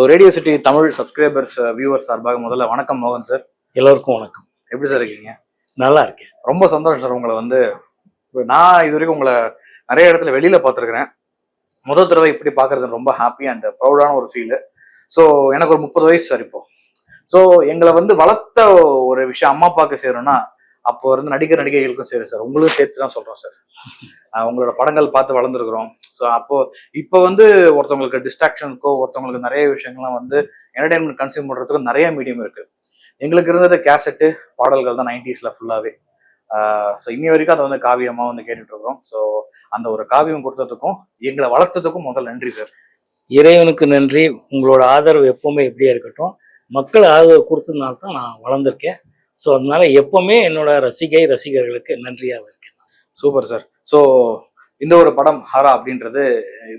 So radio city Tamil subscribers viewers சார்பாக முதல்ல வணக்கம் மோகன் சார் எல்லோருக்கும் வணக்கம். எப்படி சார் இருக்கீங்க? நல்லா இருக்கேன். ரொம்ப சந்தோஷம் சார் உங்களை வந்து. நான் இது வரைக்கும் உங்களை நிறைய இடத்துல வெளியில பார்த்துருக்கிறேன். முதல் தடவை இப்படி பார்க்கறது ரொம்ப ஹாப்பி அண்ட் ப்ரௌடான ஒரு ஃபீல் ஸோ எனக்கு ஒரு முப்பது வயசு சார் இப்போ. ஸோ எங்களை வந்து வளர்த்த ஒரு விஷயம் அம்மா அப்பாவுக்கு செய்யணும்னா அப்போ இருந்து நடிகர் நடிகைகளுக்கும் சரி சார். உங்களும் சேர்த்து தான் சொல்றோம் சார். உங்களோட படங்கள் பார்த்து வளர்ந்துருக்குறோம். ஸோ அப்போ இப்போ வந்து ஒருத்தவங்களுக்கு டிஸ்ட்ராக்ஷனுக்கோ ஒருத்தவங்களுக்கு நிறைய விஷயங்கள்லாம் வந்து என்டர்டைன்மெண்ட் கன்சியூம் பண்ணுறதுக்கும் நிறைய மீடியம் இருக்கு. எங்களுக்கு இருந்தது கேசட்டு பாடல்கள் தான் நைன்டிஸில் ஃபுல்லாகவே ஸோ இன்னி வரைக்கும் அதை வந்து காவியமாக வந்து கேட்டுட்ருக்குறோம். ஸோ அந்த ஒரு காவியம் கொடுத்ததுக்கும் எங்களை வளர்த்ததுக்கும் முதல் நன்றி சார். இறைவனுக்கு நன்றி. உங்களோட ஆதரவு எப்பவுமே எப்படியா இருக்கட்டும். மக்கள் ஆதரவு கொடுத்ததுனால தான் நான் வளர்ந்துருக்கேன். ஸோ அதனால எப்பவுமே என்னோட ரசிகை ரசிகர்களுக்கு நன்றியாக இருக்கேன். Super sir. ஸோ இந்த ஒரு படம் ஹரா அப்படின்றது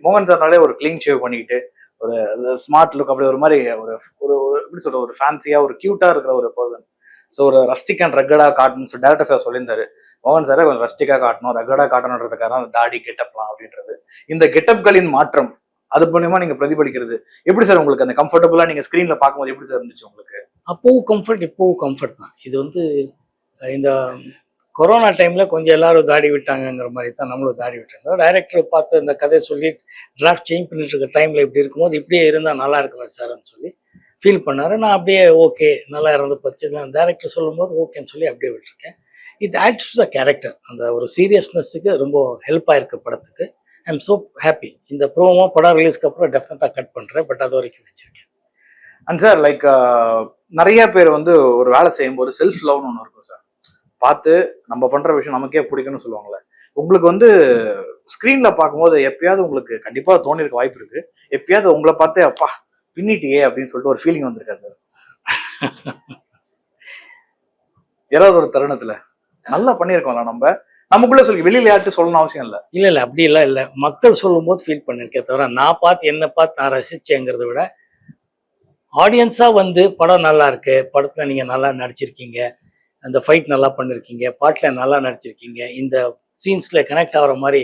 மோகன் சார்னாலே ஒரு க்ளீன் ஷேவ் பண்ணிக்கிட்டு ஒரு ஸ்மார்ட் லுக் அப்படி ஒரு மாதிரி ஒரு ஒரு எப்படி சொல்ற ஒரு ஃபேன்சியாக ஒரு க்யூட்டாக இருக்கிற ஒரு பர்சன் ஸோ ஒரு ரஸ்டிக் அண்ட் ரக்கடா காட்டணும் சொல்லி டேரக்டர் சார் சொல்லியிருந்தாரு. மோகன் சாரை கொஞ்சம் ரஸ்டிக்காக காட்டணும் ரக்கடா காட்டணுன்றதுக்காக அந்த தாடி கெட்டப்லாம் அப்படின்றது. இந்த கெட்டப்களின் மாற்றம் அது மூலியமா நீங்க பிரதிபலிக்கிறது. எப்படி சார் உங்களுக்கு அந்த கம்ஃபர்டபுளா நீங்க ஸ்கிரீன்ல பார்க்கும்போது எப்படி சார் இருந்துச்சு உங்களுக்கு? அப்போவும் கம்ஃபர்ட் இப்போவும் கம்ஃபர்ட் தான். இது வந்து இந்த கொரோனா டைமில் கொஞ்சம் எல்லாரும் தாடி விட்டாங்கங்கிற மாதிரி தான் நம்மளும் தாடி விட்டாங்க. டைரக்டரை பார்த்து இந்த கதையை சொல்லி டிராஃப்ட் சேஞ்ச் பண்ணிட்டு இருக்க டைமில் இப்படி இருக்கும்போது இப்படியே இருந்தால் நல்லா இருக்குமே சார்னு சொல்லி ஃபீல் பண்ணாரு. நான் அப்படியே ஓகே நல்லா இருந்து பச்சு. டேரக்டர் சொல்லும்போது ஓகேன்னு சொல்லி அப்படியே விட்டுருக்கேன். இது ஆட்ஸ் த கேரக்டர் அந்த ஒரு சீரியஸ்னஸுக்கு ரொம்ப ஹெல்ப் ஆயிருக்கு படத்துக்கு. ஐ எம் ஸோ ஹாப்பி இந்த ப்ரோமோ படம் ரிலீஸ்க்கு அப்புறம் டெஃபினட்டாக கட் பண்ணுறேன் பட் அது வரைக்கும் வச்சுருக்கேன். அண்ட் சார் லைக் uh, நிறைய பேர் வந்து ஒரு வேலை செய்யும்போது செல்ஃப் லவ்னு ஒன்று இருக்கும் சார். பார்த்து நம்ம பண்ற விஷயம் நமக்கே பிடிக்கும்னு சொல்லுவாங்கல்ல. உங்களுக்கு வந்து ஸ்க்ரீன்ல பார்க்கும்போது எப்பயாவது உங்களுக்கு கண்டிப்பா தோணிருக்க வாய்ப்பு இருக்கு. எப்பயாவது உங்களை பார்த்தே அப்பா பின்னிட்டியே அப்படின்னு சொல்லிட்டு ஒரு ஃபீலிங் வந்திருக்கா சார்? ஏதாவது ஒரு தருணத்துல. நல்லா பண்ணியிருக்கோம்ல நம்ம. நமக்குள்ள சொல்லி வெளியில யார்ட்டும் சொல்லணும் அவசியம் இல்லை. இல்லை இல்லை அப்படி எல்லாம் இல்லை. மக்கள் சொல்லும்போது ஃபீல் பண்ணியிருக்கே தவிர நான் பார்த்து என்ன பார்த்து நான் ரசிச்சேங்கிறத விட ஆடியன்ஸாக வந்து படம் நல்லா இருக்கு படத்தில் நீங்கள் நல்லா நடிச்சிருக்கீங்க. அந்த ஃபைட் நல்லா பண்ணியிருக்கீங்க பாட்டில் நல்லா நடிச்சிருக்கீங்க. இந்த சீன்ஸில் கனெக்ட் ஆகிற மாதிரி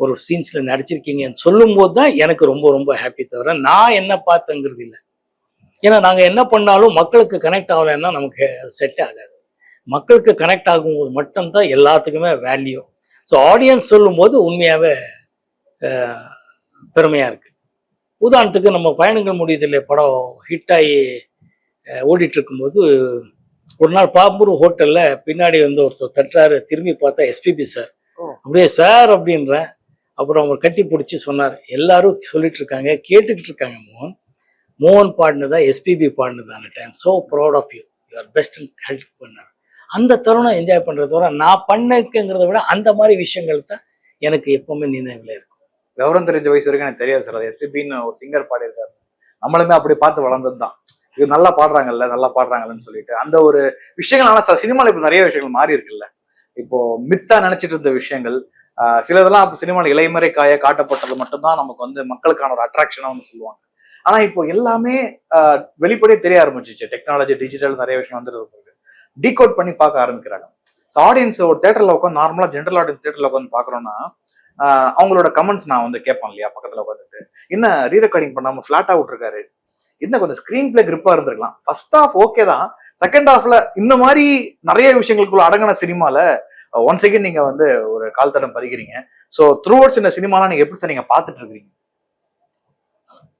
ஒரு சீன்ஸில் நடிச்சிருக்கீங்கன்னு சொல்லும்போது தான் எனக்கு ரொம்ப ரொம்ப ஹாப்பி தவிர நான் என்ன பார்த்தங்கிறது இல்லை. ஏன்னா நாங்கள் என்ன பண்ணாலும் மக்களுக்கு கனெக்ட் ஆகலைன்னா நமக்கு செட் ஆகாது. மக்களுக்கு கனெக்ட் ஆகும்போது மட்டும்தான் எல்லாத்துக்குமே வேல்யூ ஸோ ஆடியன்ஸ் சொல்லும்போது உண்மையாகவே பெருமையாக இருக்குது உதாரணத்துக்கு நம்ம பயணங்கள் முடியுது இல்லையா படம் ஹிட் ஆகி ஓடிட்டு இருக்கும்போது ஒரு நாள் பாம்பூர் ஹோட்டலில் பின்னாடி வந்து ஒருத்தர் தட்டுறாரு. திரும்பி பார்த்தா எஸ்பிபி சார். அப்படியே சார் அப்படின்றேன். அப்புறம் அவர் கட்டி பிடிச்சி சொன்னார். எல்லாரும் சொல்லிட்டு இருக்காங்க கேட்டுக்கிட்டு இருக்காங்க மோகன் மோகன் பாடினதா எஸ்பிபி பாடினதா அந்த time so proud of you your best help பண்ணார். அந்த தருணம் என்ஜாய் பண்ணுறத விட நான் பண்ணக்குங்கிறத விட அந்த மாதிரி விஷயங்கள் தான் எனக்கு எப்பவுமே நினைவில் இருக்கும் விவரம் தெரிஞ்ச வயசு வரைக்கும் எனக்கு தெரியாது சார் அது எஸ்பிபின்னு ஒரு சிங்கர் பாடியிருக்காரு. நம்மளுமே அப்படி பார்த்து வளர்ந்தது தான் இது நல்லா பாடுறாங்கல்ல நல்லா பாடுறாங்கல்லன்னு சொல்லிட்டு. அந்த ஒரு விஷயங்கள் ஆனால் சார் சினிமாவில் இப்போ நிறைய விஷயங்கள் மாறி இருக்குல்ல. இப்போ மித்தா நினைச்சிட்டு இருந்த விஷயங்கள் சிலதெல்லாம் அப்போ சினிமாவில் இளைமறை காய காட்டப்பட்டது மட்டும்தான் நமக்கு வந்து மக்களுக்கான ஒரு அட்ராக்ஷனாக வந்து சொல்லுவாங்க. ஆனா இப்போ எல்லாமே ஆஹ் வெளிப்படையே தெரிய ஆரம்பிச்சிச்சு. டெக்னாலஜி டிஜிட்டல் நிறைய விஷயம் வந்துருக்கு டீகோட் பண்ணி பார்க்க ஆரம்பிக்கிறாங்க. ஸோ ஆடியன்ஸ் ஒரு தேட்டரில் உட்காந்து நார்மலா ஜென்ரல் ஆடியன்ஸ் தேட்டரில் உட்காந்து பார்க்குறோன்னா அவங்களோட கமெண்ட்ஸ் நான் வந்து கேட்பேன் இல்லையா பக்கத்துல உட்காந்துட்டு என்ன ரீ ரெக்கார்டிங் பண்ணாம ஃபிளாட்டா விட்டுருக்காரு? என்ன கொஞ்சம் ஸ்கிரீன் பிளே கிரிப்பா இருந்திருக்கலாம். ஃபர்ஸ்ட் ஆஃப் ஓகே தான். செகண்ட் ஹாஃப்ல இந்த மாதிரி நிறைய விஷயங்களுக்குள்ள அடங்கின சினிமால ஒன் செகண்ட் நீங்க வந்து ஒரு கால் தடம் பதிக்கிறீங்க. ஸோ த்ரூ அவுட்ஸ் இந்த சினிமாலாம் நீங்க எப்படி சார் நீங்க பார்த்துட்டு இருக்கீங்க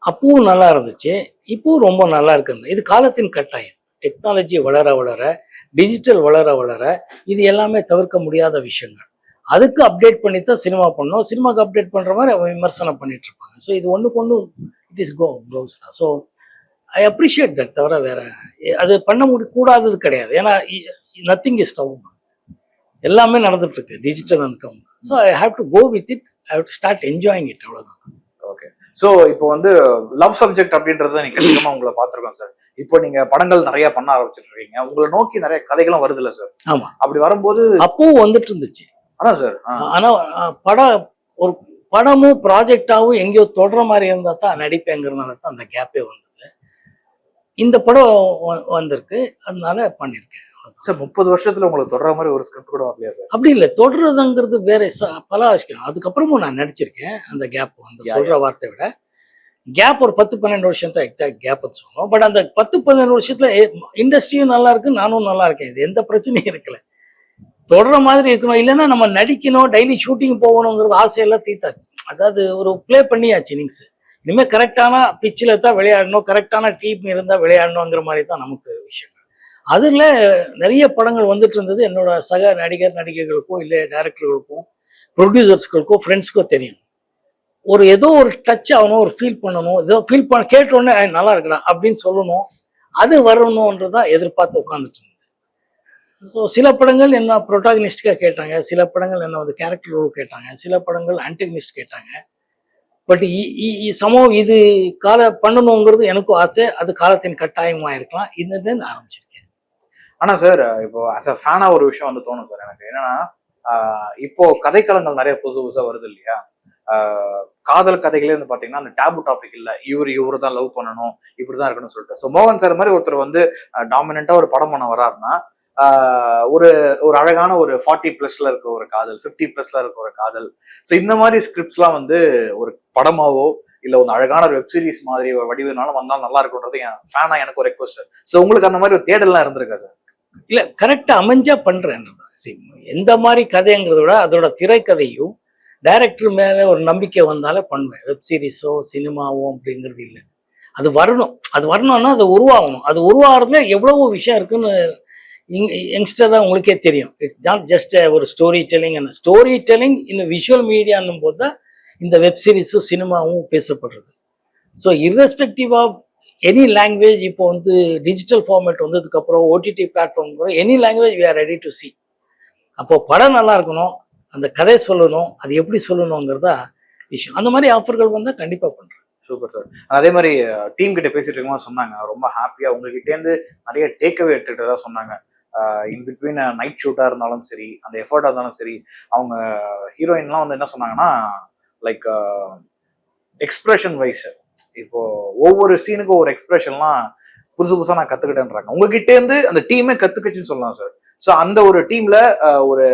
அப்பவும் நல்லா இருந்துச்சு. இப்பவும் ரொம்ப நல்லா இருக்குது இது காலத்தின் கட்டாயம். டெக்னாலஜி வளர வளர டிஜிட்டல் வளர வளர இது எல்லாமே தவிர்க்க முடியாத விஷயங்கள். அதுக்கு அப்டேட் பண்ணி தான் சினிமா பண்ணோம் சினிமாக்கு அப்டேட் பண்ற மாதிரி அவங்க விமர்சனம் பண்ணிட்டு இருப்பாங்க ஸோ இது ஒன்றுக்கு ஒன்று இட் இஸ் கோ க்ளோஸ் தான். ஸோ ஐ அப்ரிஷியேட் தட் தவிர வேற அது பண்ண முடி கூடாதது கிடையாது. ஏன்னா நத்திங் இஸ் டவு எல்லாமே நடந்துட்டு இருக்கு digital அன்கம் so I have to go with it I have to start enjoying it அவ்வளோதான் ஓகே ஸோ இப்போ வந்து லவ் சப்ஜெக்ட் அப்படின்றத நீங்க அதிகமா உங்களை பார்த்துருக்கோம் சார் இப்போ நீங்க படங்கள் நிறைய பண்ண ஆரம்பிச்சிட்டு இருக்கீங்க உங்களை நோக்கி நிறைய கதைகளும் வருது இல்ல சார் ஆமா. அப்படி வரும்போது அப்பவும் வந்துட்டு இருந்துச்சு அதான் சார் ஆனா படம் ஒரு படமும் ப்ராஜெக்டாவும் எங்கேயோ தொடர மாதிரி இருந்தா தான் நடிப்பேங்கிறதுனால தான் அந்த கேப்பே வந்தது. இந்த படம் வந்திருக்கு. அதனால பண்ணியிருக்கேன். சார் முப்பது வருஷத்துல உங்களுக்கு தொடர மாதிரி ஒரு ஸ்கிரிப்ட் கூட வரலையா சார் அப்படி இல்லை. தொடர்றதுங்கிறது வேற பல விஷயம். அதுக்கப்புறமும் நான் நடிச்சிருக்கேன். அந்த கேப் அந்த யா, சொல்ற வார்த்தை விட. கேப் ஒரு பத்து பன்னெண்டு வருஷம் தான் எக்ஸாக்ட் கேப் சொல்லணும் பட் அந்த பத்து பன்னெண்டு வருஷத்துல இண்டஸ்ட்ரியும் நல்லா இருக்கு நானும் நல்லா இருக்கேன். இது எந்த பிரச்சனையும் இருக்கல. தொடர மாதிரி இருக்கணும். இல்லைன்னா நம்ம நடிக்கணும் டெய்லி ஷூட்டிங் போகணுங்கிற ஆசையெல்லாம் தீத்தாச்சு அதாவது ஒரு ப்ளே பண்ணியாச்சு இன்னிங்ஸ் இனிமேல் கரெக்டான பிச்சில் தான் விளையாடணும் கரெக்டான டீம் இருந்தால் விளையாடணுங்கிற மாதிரி தான் நமக்கு விஷயங்கள். அதில் நிறைய படங்கள் வந்துட்டு இருந்தது. என்னோட சக நடிகர் நடிகர்களுக்கும் இல்லை டைரக்டர்களுக்கும் ப்ரொடியூசர்ஸ்களுக்கும் ஃப்ரெண்ட்ஸ்க்கோ தெரியும். ஒரு ஏதோ ஒரு டச் ஆகணும் ஒரு ஃபீல் பண்ணணும். ஏதோ ஃபீல் பண்ண கேட்டோடனே நல்லா இருக்கடா அப்படின்னு சொல்லணும். அது வரணுன்றதான் எதிர்பார்த்து உட்காந்துட்டு ஸோ சில படங்கள் என்ன ப்ரொட்டாகனிஸ்டாக கேட்டாங்க சில படங்கள் என்ன வந்து கேரக்டர் ரோல் கேட்டாங்க சில படங்கள் ஆன்டகனிஸ்ட் கேட்டாங்க. பட் சமம் இது கால பண்ணணுங்கிறது எனக்கும் ஆசை அது காலத்தின் கட்டாயமாக இருக்கலாம். இதுன்னு நான் ஆரம்பிச்சிருக்கேன். ஆனால் சார் இப்போ அஸ் அ ஃபேனாக ஒரு விஷயம் வந்து தோணும் சார் எனக்கு. என்னன்னா இப்போ கதைக்களங்கள் நிறைய புதுசு புதுசாக வருது இல்லையா? காதல் கதைகளே வந்து பார்த்தீங்கன்னா அந்த டேபு டாபிக் இல்லை. இவர் இவரு தான் லவ் பண்ணணும் இப்படிதான் இருக்கணும்னு சொல்லிட்டு. ஸோ மோகன் சார் மாதிரி ஒருத்தர் வந்து டாமினண்ட்டாக ஒரு படம் பண்ண வராருன்னா ஒரு ஒரு அழகான ஒரு ஃபார்ட்டி ப்ளஸ்ல இருக்க ஒரு காதல் ஃபிஃப்டி ப்ளஸ்ல இருக்க ஒரு காதல். ஸோ இந்த மாதிரி ஸ்கிரிப்ட்ஸ்லாம் வந்து ஒரு படமாவோ இல்லை ஒரு அழகான ஒரு வெப் சீரிஸ் மாதிரி ஒரு வடிவினாலும் வந்தாலும் நல்லா இருக்கும்ன்றது என் ஃபேனா எனக்கு ஒரு ரெக்வஸ்ட் ஸோ உங்களுக்கு அந்த மாதிரி ஒரு தேடல்லாம் இருந்திருக்கா சார் இல்லை கரெக்டாக அமைஞ்சா பண்ணுறேன் எந்த மாதிரி கதைங்கிறத விட அதோட திரைக்கதையும் டைரக்டர் மேலே ஒரு நம்பிக்கை வந்தாலே பண்ணுவேன். வெப்சீரிஸோ சினிமாவோ அப்படிங்கிறது இல்லை. அது வரணும். அது வரணும்னா அது உருவாகணும். அது உருவாகிறதுல எவ்வளவோ விஷயம் இருக்குன்னு இங் யங்ஸ்டராக உங்களுக்கே தெரியும். இட்ஸ் நாட் ஜஸ்ட் ஒரு ஸ்டோரி டெல்லிங் அந்த ஸ்டோரி டெல்லிங் இந்த விஷுவல் மீடியான்னும் போது தான் இந்த வெப் சீரிஸும் சினிமாவும் பேசப்படுறது. So irrespective of any language இப்போ வந்து டிஜிட்டல் ஃபார்மேட் வந்ததுக்கப்புறம் OTT platform any language we are ready to see அப்போது படம் நல்லா இருக்கணும் அந்த கதை சொல்லணும் அது எப்படி சொல்லணுங்கிறதா விஷயம். அந்த மாதிரி ஆஃபர்கள் வந்தால் கண்டிப்பாக பண்ணுறேன் சூப்பர் சார் அதே மாதிரி டீம் கிட்ட பேசிட்டு இருக்கோம் சொன்னாங்க ரொம்ப ஹாப்பியாக உங்ககிட்டேருந்து நிறைய டேக்அவே எடுத்துக்கிட்டதா சொன்னாங்க. இன் பிட்வீன் நைட் ஷூட்டா இருந்தாலும் சரி அந்த எஃபர்ட்டா இருந்தாலும் சரி அவங்க ஹீரோயின்லாம் வந்து என்ன சொன்னாங்கன்னா லைக் எக்ஸ்பிரஷன் வைஸ் இப்போ ஒவ்வொரு சீனுக்கும் ஒரு எக்ஸ்பிரஷன்லாம் புதுசு புதுசா நான் கத்துக்கிட்டேன்றாங்க. உங்ககிட்ட இருந்து அந்த டீமே கத்துக்குச்சுன்னு சொல்லலாம் சார் ஸோ அந்த ஒரு டீம்ல ஒரு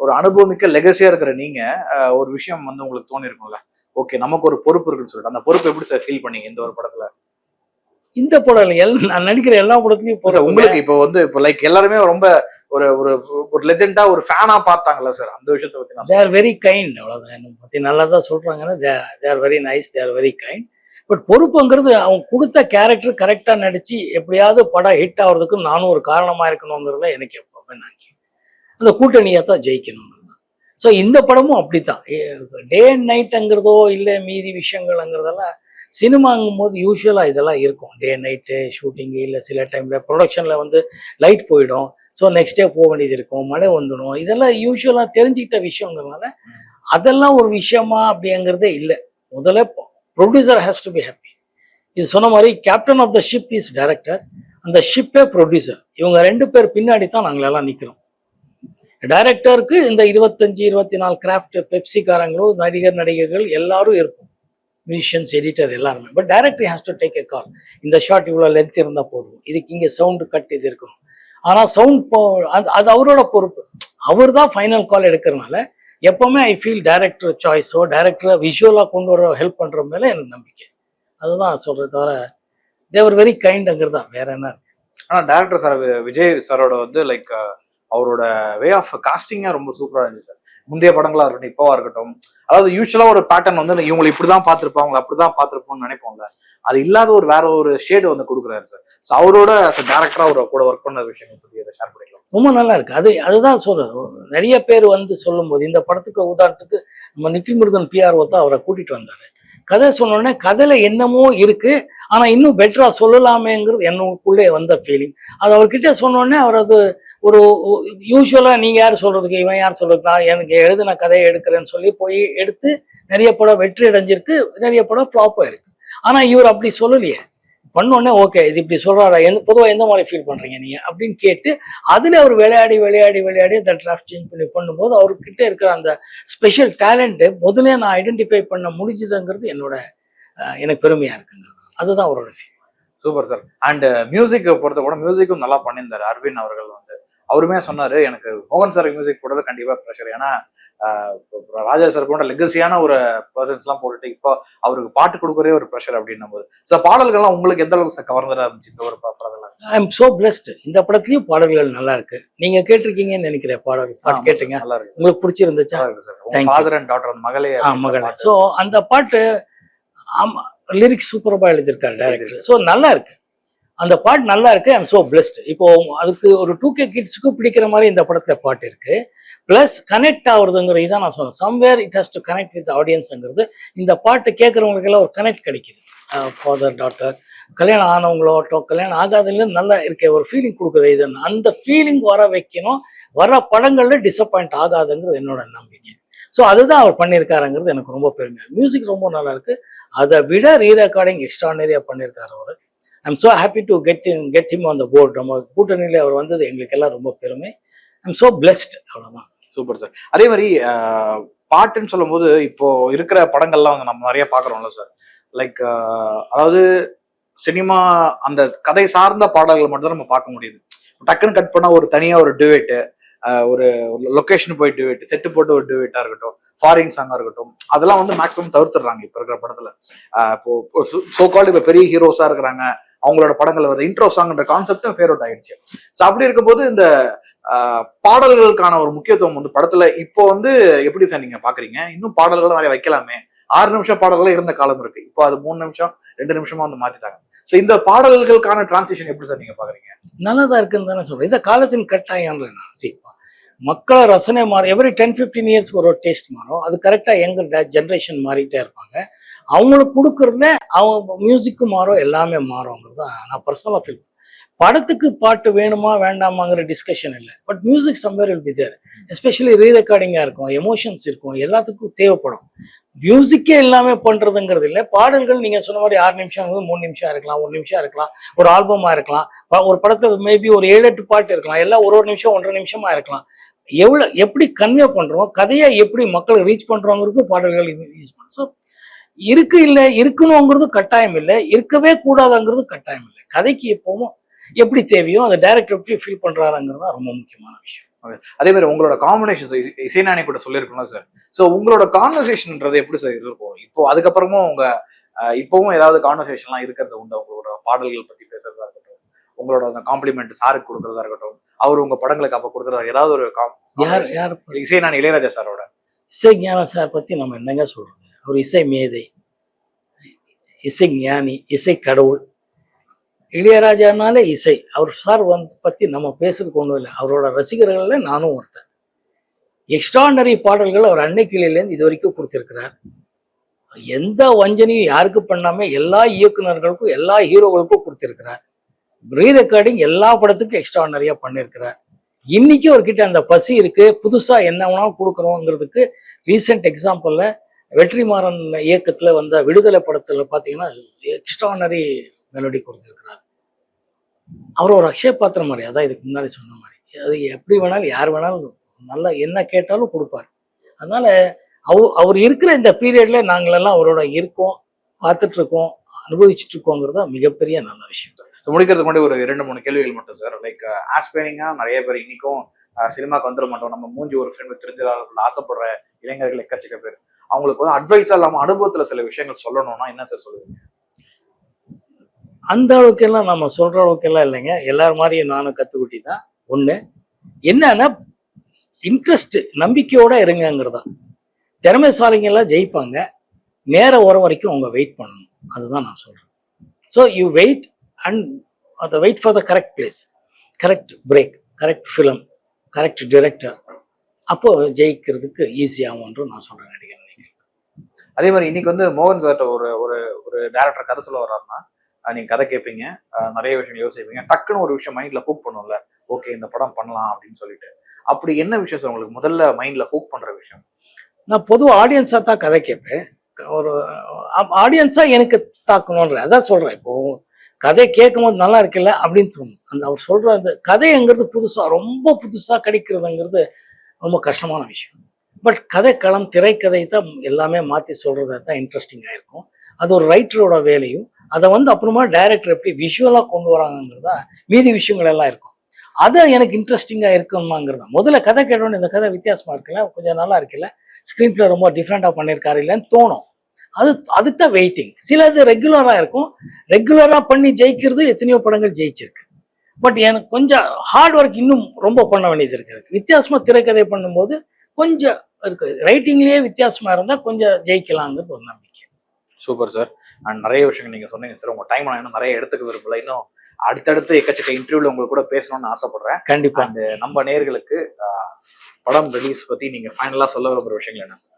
ஒரு அனுபவமிக்க லெகசியா இருக்கிற நீங்க ஒரு விஷயம் வந்து உங்களுக்கு தோணி இருக்கும்ல ஓகே நமக்கு ஒரு பொறுப்பு இருக்குன்னு சொல்லிட்டு. அந்த பொறுப்பு எப்படி சார் ஃபீல் பண்ணீங்க இந்த ஒரு படத்துல? இந்த படம் இல்லை, நான் நடிக்கிற எல்லா படத்துலையும் சார் போகிறேன் உங்களுக்கு இப்போ வந்து இப்போ லைக் எல்லாருமே ரொம்ப ஒரு ஒரு ஒரு லெஜெண்டா ஒரு ஃபேனா பார்த்தாங்கல்ல சார் அந்த விஷயத்தை பத்தி நான் தே ஆர் வெரி கைண்ட் அவ்வளோதான் என்னை பற்றி நல்லா தான் சொல்கிறாங்கன்னா they they are very nice they are very kind but பொறுப்புங்கிறது அவங்க கொடுத்த கேரக்டர் கரெக்டாக நடித்து எப்படியாவது படம் ஹிட் ஆகிறதுக்கு நானும் ஒரு காரணமாக இருக்கணுங்கிறதுல எனக்கு எப்பவுமே நான் அந்த கூட்டணியாக தான் ஜெயிக்கணுங்கிறது. ஸோ இந்த படமும் அப்படித்தான். டே அண்ட் நைட்டுங்கிறதோ இல்லை மீதி விஷயங்கள்ங்கிறதெல்லாம் சினிமாங்கும் போது யூஸ்வலாக இதெல்லாம் இருக்கும். டே நைட்டு ஷூட்டிங்கு இல்லை சில டைமில் ப்ரொடக்ஷனில் வந்து லைட் போயிடும். ஸோ நெக்ஸ்ட் டே போக வேண்டியது இருக்கும். மழை வந்துடும். இதெல்லாம் யூஸ்வலாக தெரிஞ்சுக்கிட்ட விஷயங்கிறதுனால அதெல்லாம் ஒரு விஷயமா அப்படிங்கிறதே இல்லை. முதல்ல producer has to be happy இது சொன்ன மாதிரி captain of the ship is director அந்த ஷிப்பே ப்ரொடியூசர் இவங்க ரெண்டு பேர் பின்னாடி தான் நாங்கள் எல்லாம் நிற்கிறோம் டைரக்டருக்கு இந்த இருபத்தஞ்சி இருபத்தி நாலு கிராஃப்ட் பெப்சிக்காரங்களும் நடிகர் நடிகைகள் எல்லாரும் இருக்கும். மியூசிஷியன்ஸ் எடிட்டர் எல்லாருமே. But director has to take a call இந்த ஷார்ட் இவ்வளோ லென்த் இருந்தால் போதும். இதுக்கு இங்கே சவுண்டு கட் இது இருக்கணும் ஆனால் சவுண்ட் போ அது அது அவரோட பொறுப்பு. அவர் தான் ஃபைனல் கால் எடுக்கிறனால எப்போவுமே ஐ ஃபீல் டைரக்டர் சாய்ஸோ டைரக்டரை விஷுவலாக கொண்டு வர ஹெல்ப் பண்ணுற மேலே எனக்கு நம்பிக்கை. அதுதான் சொல்கிறத தவிர தேவர் வெரி கைண்டுங்கிறது தான் வேற என்ன ஆனால் டேரக்டர் சார் விஜய் சாரோட வந்து லைக் அவரோட வே ஆஃப் காஸ்டிங்காக ரொம்ப சூப்பராக இருந்துச்சு சார் முந்தைய படங்களா இருக்கட்டும் இப்போவா இருக்கட்டும். அதாவது யூஸ்வலா ஒரு பேட்டர்ன் வந்து இவங்களை இப்படிதான் பார்த்திருப்பாங்க அவங்களை அப்படிதான் பார்த்திருப்போம்னு நினைப்போம்ல. அது இல்லாத ஒரு வேற ஒரு ஷேடு வந்து கொடுக்குறாரு சார் ஸோ அவரோட டேரக்டரா அவர் கூட ஒர்க் பண்ண விஷயம் பத்தி அதை ஷேர் பண்ணிக்கலாம்? ரொம்ப நல்லா இருக்கு. அது அதுதான் சொல்றது நிறைய பேர் வந்து சொல்லும்போது இந்த படத்துக்கு உதாரணத்துக்கு நம்ம நித்தின் முருகன் பிஆர்ஓ தான் அவரை கூட்டிட்டு வந்தாரு. கதை சொன்னோடனே கதையில் என்னமோ இருக்குது ஆனால் இன்னும் பெட்டராக சொல்லலாமேங்கிறது என்னக்குள்ளே வந்த ஃபீலிங் அது அவர்கிட்ட சொன்னோடனே அவர் அது ஒரு யூஸ்வலாக நீங்கள் யார் சொல்கிறதுக்கு இவன் யார் சொல்கிறதுக்கு நான் எனக்கு நான் கதையை எடுக்கிறேன்னு சொல்லி போய் எடுத்து நிறைய படம் வெற்றி அடைஞ்சிருக்கு நிறைய படம் ஃப்ளாப்பும் இருக்குது ஆனால் இவர் அப்படி சொல்லலையே. பண்ணோடனே ஓகே இது இப்படி சொல்கிறாரா எந்த பொதுவாக எந்த மாதிரி ஃபீல் பண்ணுறீங்க நீங்கள் அப்படின்னு கேட்டு அதில் அவர் விளையாடி விளையாடி விளையாடி அந்த டிராஃப்ட் சேஞ்ச் பண்ணி பண்ணும்போது அவர்கிட்ட இருக்கிற அந்த ஸ்பெஷல் டேலண்ட்டு முதல்ல நான் ஐடென்டிஃபை பண்ண முடிஞ்சுதுங்கிறது என்னோட எனக்கு பெருமையாக இருக்குங்க அதுதான் அவரோட feel super sir and music பொறுத்த கூட மியூசிக்கும் நல்லா பண்ணியிருந்தார். அரவிந்த் அவர்கள் வந்து. அவருமே சொன்னாரு எனக்கு மோகன் சார் மியூசிக் போடுறது கண்டிப்பா ப்ரெஷர் ஏன்னா ராஜா சார் போன்ற லெகசியான ஒரு பர்சன்ஸ் எல்லாம் போட்டுட்டு இப்போ அவருக்கு பாட்டு கொடுக்கறதே ஒரு ப்ரெஷர் அப்படின்னும் போது சார் பாடல்கள்லாம் உங்களுக்கு எந்த அளவுக்கு சார் கவர்ந்ததா இருந்துச்சு இந்த ஒரு ப- படத்துல ஐ எம் சோ பிளஸ்ட் இந்த படத்துலயும் பாடல்கள் நல்லா இருக்கு. நீங்க கேட்டிருக்கீங்கன்னு நினைக்கிறேன் பாடல் பாட்டு கேட்டீங்க. நல்லா இருக்கு. உங்களுக்கு பிடிச்சிருந்துச்சா? சார். ஃபாதர் அண்ட் டாட்டர் மகளே அப்படின்ற மகளே. பாட்டு. ஸோ அந்த பாட்டு ஆமா லிரிக்ஸ் சூப்பரா எழுதியிருக்காரு டைரக்டர் ஸோ நல்லா இருக்கு. அந்த பாட்டு நல்லா இருக்கு. ஐம் ஸோ பிளஸ்ட் இப்போ அதுக்கு ஒரு டூ கே கிட்ஸுக்கு பிடிக்கிற மாதிரி இந்த படத்துல பாட்டு இருக்கு. ப்ளஸ் கனெக்ட் ஆகுறதுங்கிறது தான் நான் சொன்னேன். Somewhere it has to connect with ஆடியன்ஸுங்கிறது இந்த பாட்டு கேட்குறவங்களுக்கு எல்லாம் ஒரு கனெக்ட் கிடைக்குது. ஃபாதர் டாட்டர் கல்யாணம் ஆனவங்களோட்டோ கல்யாணம் ஆகாததுல நல்லா இருக்க ஒரு ஃபீலிங் கொடுக்குது. இது அந்த ஃபீலிங் வர வைக்கணும். வர படங்கள்ல டிசப்பாயிண்ட் ஆகாதுங்கிறது என்னோட நம்பிக்கை. ஸோ அதுதான் அவர் பண்ணியிருக்காருங்கிறது எனக்கு ரொம்ப பெருமை. மியூசிக் ரொம்ப நல்லா இருக்கு. அதை விட ரீ ரெக்கார்டிங் எக்ஸ்ட்ரானரியாக பண்ணியிருக்காரு அவர். I'm so happy to get get him on the board நம்ம கூட்டணியில் அவர் வந்தது எங்களுக்கு எல்லாம் ரொம்ப பெருமை. ஐம் ஸோ பிளெஸ்ட் அவ்வளோதான் சூப்பர் சார் அதே மாதிரி பாட்டுன்னு சொல்லும்போது இப்போ இருக்கிற படங்கள்லாம் வந்து நம்ம நிறைய பார்க்குறோம்ல சார் லைக் அதாவது சினிமா அந்த கதை சார்ந்த பாடல்கள் மட்டும் தான் நம்ம பார்க்க முடியுது. டக்குன்னு கட் பண்ணால் ஒரு தனியாக ஒரு டிவேட்டு ஒரு லொக்கேஷன் போய் டிவேட் செட்டு போட்டு ஒரு டிவேட்டாக இருக்கட்டும் ஃபாரின் சாங்காக இருக்கட்டும் அதெல்லாம் வந்து மேக்ஸிமம் தவிர்த்துடுறாங்க இப்போ இருக்கிற படத்தில். இப்போ சோ கால்டு இப்போ பெரிய ஹீரோஸாக இருக்கிறாங்க. அவங்களோட படங்கள் வர இன்ட்ரோ சாங்ன்ற கான்செப்டும் ஃபேவரட் ஆயிடுச்சு. ஸோ அப்படி இருக்கும்போது இந்த ஆஹ் பாடல்களுக்கான ஒரு முக்கியத்துவம் வந்து படத்துல இப்போ வந்து எப்படி சார் நீங்க பாக்குறீங்க? இன்னும் பாடல்கள் நிறைய வைக்கலாமே. ஆறு நிமிஷம் பாடல்கள் இருந்த காலம் இருக்கு. இப்போ அது மூணு நிமிஷம் ரெண்டு நிமிஷமா வந்து மாத்திட்டாங்க. ஸோ இந்த பாடல்களுக்கான டிரான்சிஷன் எப்படி சார் நீங்க பாக்குறீங்க? நல்லதா இருக்குன்னு தானே சொல்றேன். இந்த காலத்தின் கட்டாயம் சரி மக்களை ரசனை மாறும் எவ்ரி டென் ஃபிஃப்டீன் இயர்ஸ்க்கு ஒரு டேஸ்ட் மாறும். அது கரெக்டாக எங்க ஜென்ரேஷன் மாறிட்டே இருப்பாங்க. அவங்களுக்கு கொடுக்கறதுல அவங்க மியூசிக்கும் மாறும் எல்லாமே மாறுங்கிறது தான் நான் பர்சனலாக ஃபீல் படத்துக்கு பாட்டு வேணுமா வேண்டாமாங்கிற டிஸ்கஷன் இல்லை. But music somewhere will be there especially re ரெக்கார்டிங்காக இருக்கும் எமோஷன்ஸ் இருக்கும் எல்லாத்துக்கும் தேவைப்படும். மியூசிக்கே எல்லாமே பண்ணுறதுங்கிறது இல்லை. பாடல்கள் நீங்கள் சொன்ன மாதிரி ஆறு நிமிஷம் மூணு நிமிஷம் இருக்கலாம் ஒரு நிமிஷம் இருக்கலாம் ஒரு ஆல்பமாக இருக்கலாம் ஒரு படத்தை மேபி ஒரு ஏழு எட்டு பாட்டு இருக்கலாம் எல்லாம் ஒரு ஒரு நிமிஷம் ஒன்றரை நிமிஷமாக இருக்கலாம். எவ்வளோ எப்படி கன்வே பண்ணுறோம் கதையை எப்படி மக்களை ரீச் பண்ணுறோங்கிறதுக்கு பாடல்கள் யூஸ் பண்ணுறோம் ஸோ இருக்கு இல்லை இருக்கணுங்கிறது கட்டாயம் இல்லை இருக்கவே கூடாதுங்கிறது கட்டாயம் இல்லை. கதைக்கு எப்பவும் எப்படி தேவையோ அந்த டைரக்டர் எப்படி ஃபீல் பண்றாருங்கிறது தான் ரொம்ப முக்கியமான விஷயம். அதே மாதிரி உங்களோட காம்பினேஷன் இசைநாணி கூட சொல்லியிருக்கணும் சார் சோ உங்களோட கான்வர்சேஷன்ன்றது எப்படி சார் இருக்கும்? இப்போ அதுக்கப்புறமும் உங்க இப்பவும் ஏதாவது கான்வர்சேஷன்லாம் இருக்கிறது உண்டு? உங்களோட பாடல்கள் பத்தி பேசுறதா இருக்கட்டும் உங்களோட அந்த காம்ப்ளிமெண்ட் சாருக்கு கொடுக்கறதா இருக்கட்டும் அவர் உங்க படங்களுக்கு அப்ப கொடுக்குறாரு ஏதாவது ஒரு com- யார் யார்? இசைநாணி இளையராஜா சாரோட இசை ஞான சார் பத்தி நம்ம என்னங்க சொல்றது? ஒரு இசை மேதை இசை ஞானி இசை கடவுள். இளையராஜானாலே இசை. அவர் சார் வந்து பற்றி நம்ம பேசுறதுக்கு ஒன்றும் இல்லை. அவரோட ரசிகர்களில் நானும் ஒருத்தன். எக்ஸ்ட்ரானரி பாடல்கள் அவர் அன்னைக்கிளிலேருந்து இது வரைக்கும் கொடுத்துருக்கிறார். எந்த வஞ்சனையும் யாருக்கு பண்ணாமல் எல்லா இயக்குனர்களுக்கும் எல்லா ஹீரோகளுக்கும் கொடுத்துருக்கிறார். ரீ ரெக்கார்டிங் எல்லா படத்துக்கும் எக்ஸ்ட்ரானரியாக பண்ணியிருக்கிறார் இன்னைக்கு அவர்கிட்ட அந்த பசி இருக்குது புதுசாக என்ன வேணாலும் கொடுக்குறோங்கிறதுக்கு ரீசெண்ட் எக்ஸாம்பிளில் வெற்றிமாறன் இயக்கத்தில் வந்த விடுதலை படத்தில் பார்த்தீங்கன்னா எக்ஸ்ட்ரானரி மெலோடி கொடுத்துருக்கிறார். அவர் ஒரு அக்ஷய பாத்திரம் மாதிரி அதான் இதுக்கு முன்னாடி சொன்ன மாதிரி. அது எப்படி வேணாலும் யார் வேணாலும் நல்லா என்ன கேட்டாலும் கொடுப்பார். அதனால அவர் அவர் இருக்கிற இந்த பீரியட்ல நாங்களெல்லாம் அவரோட இருக்கோம் பார்த்துட்ருக்கோம் அனுபவிச்சுட்ருக்கோங்கிறது இருக்கோங்கிறது தான் மிகப்பெரிய நல்ல விஷயம். So, முடிக்கிறதுக்கு முன்னாடி ஒரு இரண்டு மூணு கேள்விகள் மட்டும் சார் லைக் ஆஸ்பைரிங்காக நிறைய பேர் இன்னைக்கும் uh, சினிமாவுக்கு வந்துட மாட்டோம். நம்ம மூஞ்சி ஒரு ஃப்ரெண்ட் தெரிஞ்சதாக ஆசைப்படுற இளைஞர்கள் எக்கச்சக்க பேர். அவங்களுக்கு வந்து அட்வைஸா இல்லாம அனுபவத்துல சில விஷயங்கள் சொல்லணும்னா என்ன சார் சொல்லுவீங்க? அந்த அளவுக்கெல்லாம் நம்ம சொல்ற அளவுக்கெல்லாம் இல்லைங்க. எல்லார் மாதிரியும் நானும் கத்துக்குட்டி தான் ஒண்ணு என்னன்னா இன்ட்ரெஸ்ட் நம்பிக்கையோட இருங்கங்கிறதா. திறமைசாலிங்க எல்லாம் ஜெயிப்பாங்க. நேரம் வர வரைக்கும் அவங்க வெயிட் பண்ணணும். அதுதான் நான் சொல்றேன். ஸோ யூ வெயிட் அண்ட் அதை wait for the correct place correct break correct film correct director அப்போ ஜெயிக்கிறதுக்கு ஈஸியாகும்ன்று நான் சொல்றேன் நடிகர் அதே மாதிரி இன்னைக்கு வந்து மோகன் சார்ட்ட ஒரு ஒரு ஒரு டேரக்டர் கதை சொல்ல வர்றாருன்னா நீங்க கதை கேட்பீங்க நிறைய விஷயம் யோசிப்பீங்க. டக்குன்னு ஒரு விஷயம் மைண்ட்ல ஹூக் பண்ணும்ல. ஓகே இந்த படம் பண்ணலாம் அப்படின்னு சொல்லிட்டு. அப்படி என்ன விஷயம் சார் உங்களுக்கு முதல்ல மைண்ட்ல ஹூக் பண்ற விஷயம்? நான் பொதுவாக ஆடியன்ஸாக தான் கதை கேட்பேன் ஒரு ஆடியன்ஸாக எனக்கு தாக்கணும்ன்ற அதான் சொல்கிறேன் இப்போ கதை கேட்கும்போது நல்லா இருக்குல்ல அப்படின்னு தோணும். அந்த அவர் சொல்ற அந்த கதைங்கிறது புதுசாக ரொம்ப புதுசாக கிடைக்கிறதுங்கிறது ரொம்ப கஷ்டமான விஷயம். பட் கதை களம் திரைக்கதை தான் எல்லாமே மாற்றி சொல்கிறது தான் இன்ட்ரெஸ்டிங்காக இருக்கும். அது ஒரு ரைட்டரோட வேலையும் அதை வந்து அப்புறமா டைரக்டர் எப்படி விஷுவலாக கொண்டு வராங்கங்கிறது தான் மீதி விஷயங்கள் எல்லாம் இருக்கும். அது எனக்கு இன்ட்ரெஸ்டிங்காக இருக்குமாங்கிறது தான். முதல்ல கதை கேட்டோன்னு இந்த கதை வித்தியாசமாக இருக்குல்ல? கொஞ்சம் நல்லா இருக்குல்ல? ஸ்க்ரீன் பிளே ரொம்ப டிஃப்ரெண்ட்டாக பண்ணியிருக்காரு இல்லைன்னு தோணும். அது அதுக்கு தான் வெயிட்டிங் சில இது ரெகுலராக இருக்கும். ரெகுலராக பண்ணி ஜெயிக்கிறது எத்தனையோ படங்கள் ஜெயிச்சிருக்கு. பட் எனக்கு கொஞ்சம் ஹார்ட் ஒர்க் இன்னும் ரொம்ப பண்ண வேண்டியது இருக்குது அதுக்கு. திரைக்கதை பண்ணும்போது கொஞ்சம் இருக்கு. ரைட்டிங்லயே வித்தியாசமா இருந்தா கொஞ்சம் ஜெயிக்கலாங்கிறது ஒரு நம்பிக்கை. சூப்பர் சார் அண்ட் நிறைய விஷயங்கள் நீங்க சொன்னீங்க சார் உங்க டைம் நான் இன்னும் நிறைய எடுத்துக்க விரும்பல. இன்னும் அடுத்தடுத்து எக்கச்சக்க இன்டர்வியூல உங்களுக்கு கூட பேசணும்னு ஆசைப்படுறேன். கண்டிப்பா. அண்ட் நம்ம நேர்களுக்கு படம் ரிலீஸ் பத்தி நீங்க ஃபைனலா சொல்ல விரும்புற விஷயங்கள் என்ன சார்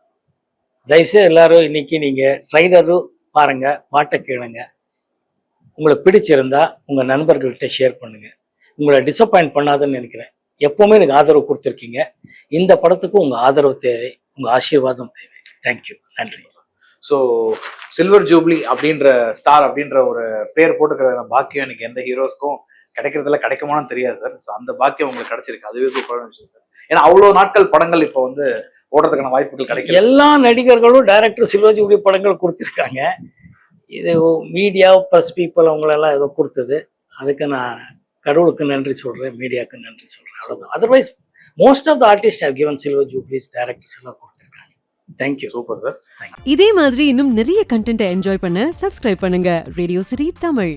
தயவுசெய்து எல்லாரும் இன்னைக்கு நீங்க ட்ரைலரும் பாருங்க பாட்டை கேளுங்க. உங்களுக்கு பிடிச்சிருந்தா உங்க நண்பர்கள்ட்ட ஷேர் பண்ணுங்க. உங்களை டிசப்பாயிண்ட் பண்ணாதுன்னு நினைக்கிறேன். எப்பவுமே எனக்கு ஆதரவு கொடுத்துருக்கீங்க. இந்த படத்துக்கு உங்க ஆதரவு தேவை. உங்க ஆசீர்வாதம் தேவை. தேங்க்யூ நன்றி. ஸோ சில்வர் ஜூப்ளி அப்படின்ற ஸ்டார் அப்படின்ற ஒரு பேர் போட்டுக்கிற பாக்கியம் எனக்கு எந்த ஹீரோஸ்க்கும் கிடைக்கிறதுல கிடைக்குமான்னு தெரியாது சார் ஸோ அந்த பாக்கியம் உங்களுக்கு கிடைச்சிருக்கு. அதுவே சூப்பரான விஷயம் சார் ஏன்னா அவ்வளோ நாட்கள் படங்கள் இப்போ வந்து ஓடுறதுக்கான வாய்ப்புகள் கிடைக்கல. எல்லா நடிகர்களும் டைரக்டர் சில்வஜூபி படங்கள் கொடுத்துருக்காங்க. இது மீடியா ப்ளஸ் பீப்புள் அவங்களெல்லாம் ஏதோ கொடுத்தது. அதுக்கு நான் கடவுளுக்கு நன்றி சொல்கிறேன் மீடியாவுக்கு நன்றி சொல்கிறேன் அவ்வளோதான் otherwise most of the artist have given silver jubilees directors எல்லாம் கொடுத்துருக்காங்க. தேங்க்யூ சூப்பர் சார் இதே மாதிரி இன்னும் நிறைய கண்டென்ட்டை என்ஜாய் பண்ண சப்ஸ்கிரைப் பண்ணுங்க. Radio city Tamil